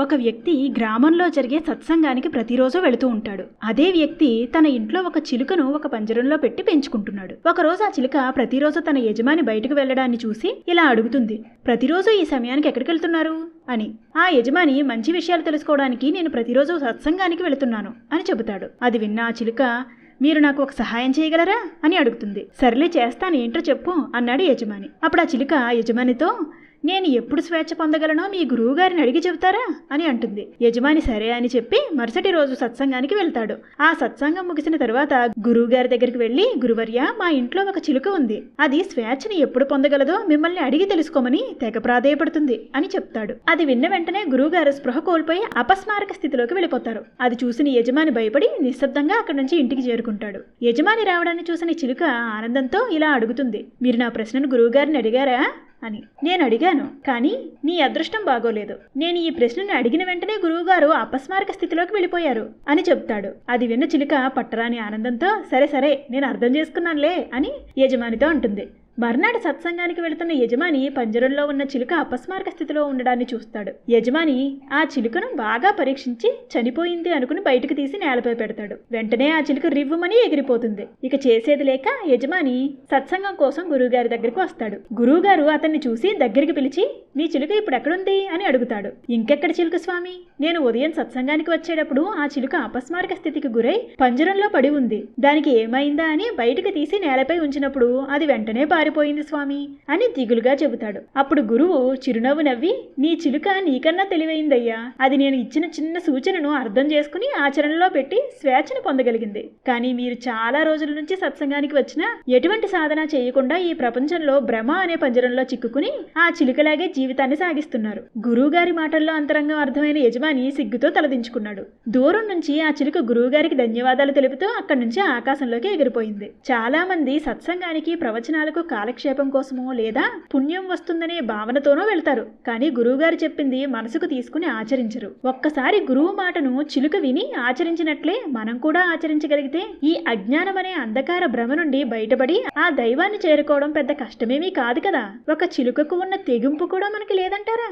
ఒక వ్యక్తి గ్రామంలో జరిగే సత్సంగానికి ప్రతిరోజు వెళుతూ ఉంటాడు. అదే వ్యక్తి తన ఇంట్లో ఒక చిలుకను ఒక పంజరంలో పెట్టి పెంచుకుంటున్నాడు. ఒకరోజు ఆ చిలుక ప్రతిరోజు తన యజమాని బయటకు వెళ్ళడాన్ని చూసి ఇలా అడుగుతుంది ప్రతిరోజు ఈ సమయానికి ఎక్కడికి వెళ్తున్నారు? అని. ఆ యజమాని మంచి విషయాలు తెలుసుకోవడానికి నేను ప్రతిరోజు సత్సంగానికి వెళుతున్నాను అని చెబుతాడు. అది విన్న ఆ చిలుక మీరు నాకు ఒక సహాయం చేయగలరా? అని అడుగుతుంది. సర్లే చేస్తాను ఏంటో చెప్పు అన్నాడు యజమాని. అప్పుడు ఆ చిలుక యజమానితో నేను ఎప్పుడు స్వేచ్ఛ పొందగలనో మీ గురువు గారిని అడిగి చెబుతారా? అని అంటుంది. యజమాని సరే అని చెప్పి మరుసటి రోజు సత్సంగానికి వెళ్తాడు. ఆ సత్సంగం ముగిసిన తరువాత గురువు గారి దగ్గరికి వెళ్ళి గురువర్య మా ఇంట్లో ఒక చిలుక ఉంది. అది స్వేచ్ఛని ఎప్పుడు పొందగలదో మిమ్మల్ని అడిగి తెలుసుకోమని తెగ ప్రాధేయపడుతుంది అని చెప్తాడు. అది విన్న వెంటనే గురువుగారు స్పృహ కోల్పోయి అపస్మారక స్థితిలోకి వెళ్ళిపోతారు. అది చూసిన యజమాని భయపడి నిశ్శబ్దంగా అక్కడి నుంచి ఇంటికి చేరుకుంటాడు. యజమాని రావడాన్ని చూసిన చిలుక ఆనందంతో ఇలా అడుగుతుంది. మీరు నా ప్రశ్నను గురువు గారిని అడిగారా? అని. నేను అడిగాను కానీ నీ అదృష్టం బాగోలేదు. నేను ఈ ప్రశ్నను అడిగిన వెంటనే గురువుగారు అపస్మారక స్థితిలోకి వెళ్ళిపోయారు అని చెప్తాడు. అది విన్న చిలుక పట్టరాని ఆనందంతో సరే సరే నేను అర్థం చేసుకున్నానులే అని యజమానితో అంటుంది. మర్నాడు సత్సంగానికి వెళుతున్న యజమాని పంజరంలో ఉన్న చిలుక అపస్మారక స్థితిలో ఉండడాన్ని చూస్తాడు. యజమాని ఆ చిలుకను బాగా పరీక్షించి చనిపోయింది అనుకుని బయటకు తీసి నేలపై పెడతాడు. వెంటనే ఆ చిలుక రివ్వుమని ఎగిరిపోతుంది. ఇక చేసేది లేక యజమాని సత్సంగం కోసం గురువుగారి దగ్గరకు వస్తాడు. గురువుగారు అతన్ని చూసి దగ్గరికి పిలిచి మీ చిలుక ఇప్పుడు ఎక్కడుంది? అని అడుగుతాడు. ఇంకెక్కడ చిలుక స్వామి? నేను ఉదయం సత్సంగానికి వచ్చేటప్పుడు ఆ చిలుక అపస్మారక స్థితికి గురై పంజరంలో పడి ఉంది. దానికి ఏమైందా? అని బయటకు తీసి నేలపై ఉంచినప్పుడు అది వెంటనే పారిపోయింది స్వామి అని దిగులుగా చెబుతాడు. అప్పుడు గురువు చిరునవ్వు నవ్వి నీ చిలుక నీకన్నా తెలివైందయ్యా. అది నేను ఇచ్చిన చిన్న సూచనను అర్థం చేసుకుని ఆచరణలో పెట్టి స్వేచ్ఛను పొందగలిగింది. కానీ మీరు చాలా రోజుల నుంచి సత్సంగానికి వచ్చినా ఎటువంటి సాధన చేయకుండా ఈ ప్రపంచంలో భ్రమ అనే పంజరంలో చిక్కుకుని ఆ చిలుకలాగే జీవితాన్ని సాగిస్తున్నారు. గురువుగారి మాటల్లో అంతరంగం అర్థమైన యజమాని సిగ్గుతో తలదించుకున్నాడు. దూరం నుంచి ఆ చిలుక గురువుగారికి ధన్యవాదాలు తెలుపుతూ అక్కడి నుంచి ఆకాశంలోకి ఎగిరిపోయింది. చాలా మంది సత్సంగానికి ప్రవచనాలకు కాలక్షేపం కోసమో లేదా పుణ్యం వస్తుందనే భావనతోనో వెళ్తారు. కానీ గురువుగారు చెప్పింది మనసుకు తీసుకుని ఆచరించరు. ఒక్కసారి గురువు మాటను చిలుక విని ఆచరించినట్లే మనం కూడా ఆచరించగలిగితే ఈ అజ్ఞానం అనే అంధకార భ్రమ నుండి బయటపడి ఆ దైవాన్ని చేరుకోవడం పెద్ద కష్టమేమీ కాదు కదా. ఒక చిలుకకు ఉన్న తెగింపు కూడా మనకి లేదంటారా?